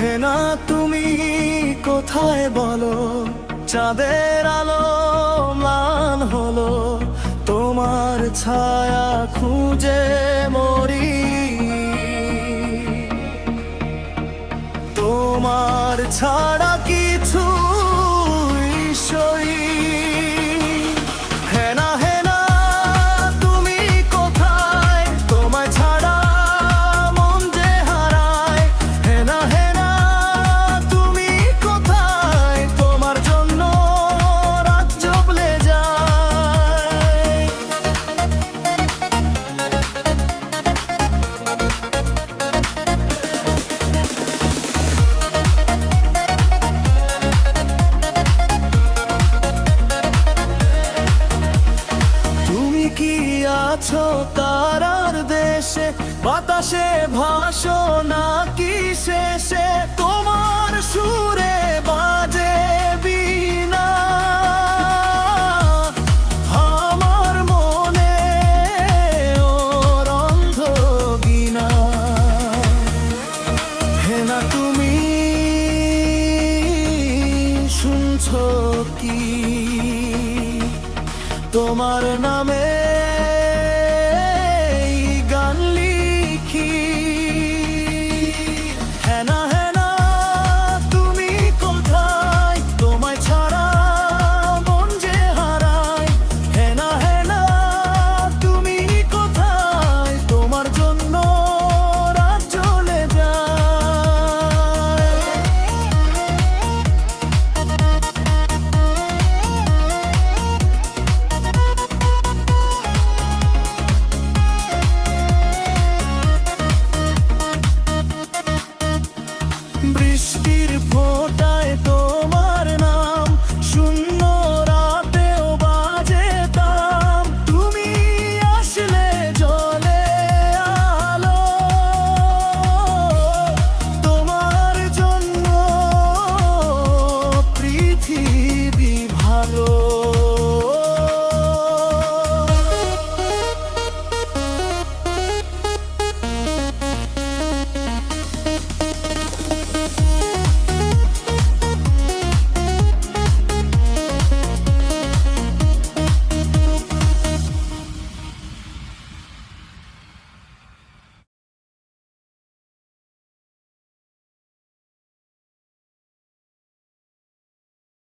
না তুমি কোথায় বলো? চাঁদের আলো ম্লান হলো তোমার ছায়া খুঁজে মরি। তোমার ছাড়া আছো তারার দেশে, বাতাসে ভাসো নাকি শেষে? তোমার সুরে বাজে আমার মনে হেনা তুমি কি? তোমার নামে বৃষ্টির ফোঁটা